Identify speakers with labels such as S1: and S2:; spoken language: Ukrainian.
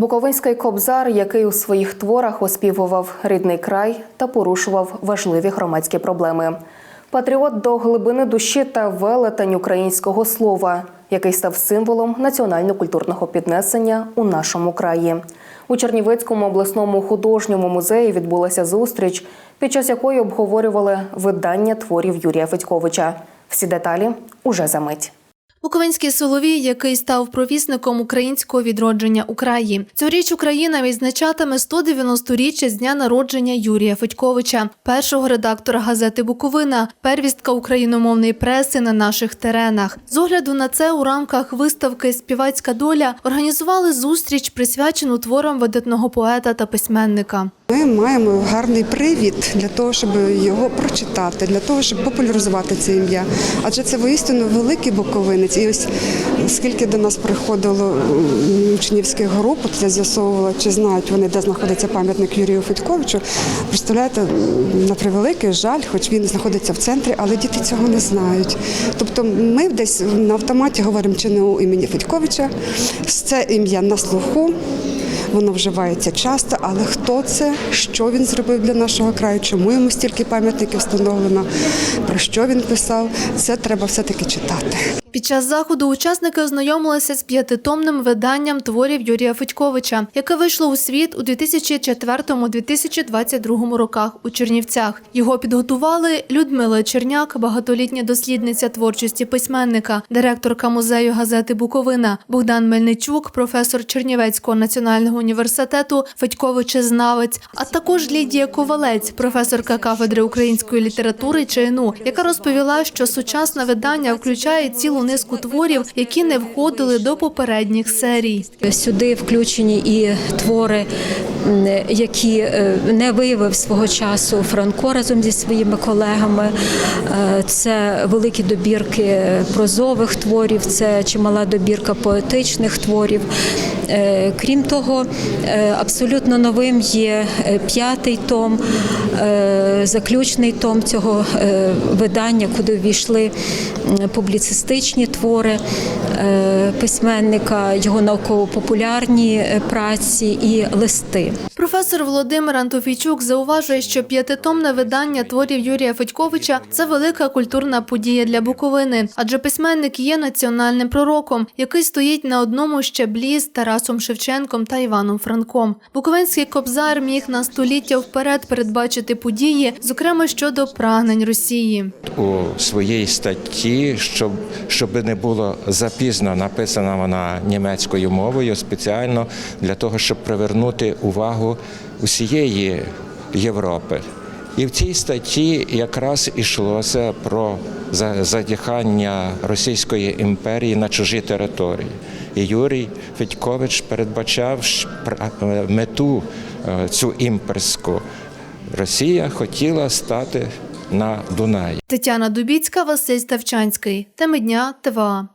S1: Буковинський кобзар, який у своїх творах оспівував рідний край та порушував важливі громадські проблеми. Патріот до глибини душі та велетень українського слова, який став символом національно-культурного піднесення у нашому краї. У Чернівецькому обласному художньому музеї відбулася зустріч, під час якої обговорювали видання творів Юрія Федьковича. Всі деталі уже за мить.
S2: Буковинський Соловій, який став провісником українського відродження у краї. Цьогоріч Україна відзначатиме 190-річчя з дня народження Юрія Федьковича, першого редактора газети Буковина, первістка україномовної преси на наших теренах. З огляду на це у рамках виставки Співацька доля організували зустріч, присвячену творам видатного поета та письменника.
S3: Ми маємо гарний привід для того, щоб його прочитати, для того, щоб популяризувати це ім'я. Адже це воістину великий буковинець. І ось скільки до нас приходило учнівських груп, от я з'ясовувала, чи знають вони, де знаходиться пам'ятник Юрію Федьковичу. Представляєте, на превеликий жаль, хоч він знаходиться в центрі, але діти цього не знають. Тобто ми десь на автоматі говоримо ЧНУ імені Федьковича, це ім'я на слуху. Воно вживається часто, але хто це, що він зробив для нашого краю, чому йому стільки пам'ятників встановлено, про що він писав, це треба все-таки читати.
S2: Під час заходу учасники ознайомилися з п'ятитомним виданням творів Юрія Федьковича, яке вийшло у світ у 2004-2022 роках у Чернівцях. Його підготували Людмила Черняк, багатолітня дослідниця творчості письменника, директорка музею газети Буковина, Богдан Мельничук, професор Чернівецького національного університету, Федьковичезнавець, а також Лідія Ковалець, професорка кафедри української літератури ЧНУ, яка розповіла, що сучасне видання включає цілу низку творів, які не входили до попередніх серій.
S4: Сюди включені і твори, які е, не виявив свого часу Франко разом зі своїми колегами. Е, Це великі добірки прозових творів, це чимала добірка поетичних творів. Е, Крім того, абсолютно новим є п'ятий том, заключний том цього видання, куди ввійшли м, публіцистичні твори е, письменника, його науково-популярні е, праці і листи.
S2: Професор Володимир Антофійчук зауважує, що п'ятитомне видання творів Юрія Федьковича це велика культурна подія для Буковини, адже письменник є національним пророком, який стоїть на одному щаблі з Тарасом Шевченком та Іваном Франком. Буковинський кобзар міг на століття вперед передбачити події, зокрема щодо прагнень Росії.
S5: У своїй статті, щоб, щоб не було запізно написана вона німецькою мовою спеціально для того, щоб привернути увагу усієї Європи. І в цій статті якраз йшлося про задіхання Російської імперії на чужі території. І Юрій Федькович передбачав е, мету е, цю імперську. Росія хотіла стати на Дунаї.
S2: Тетяна Дубіцька, Василь Ставчанський. Теми дня ТВА.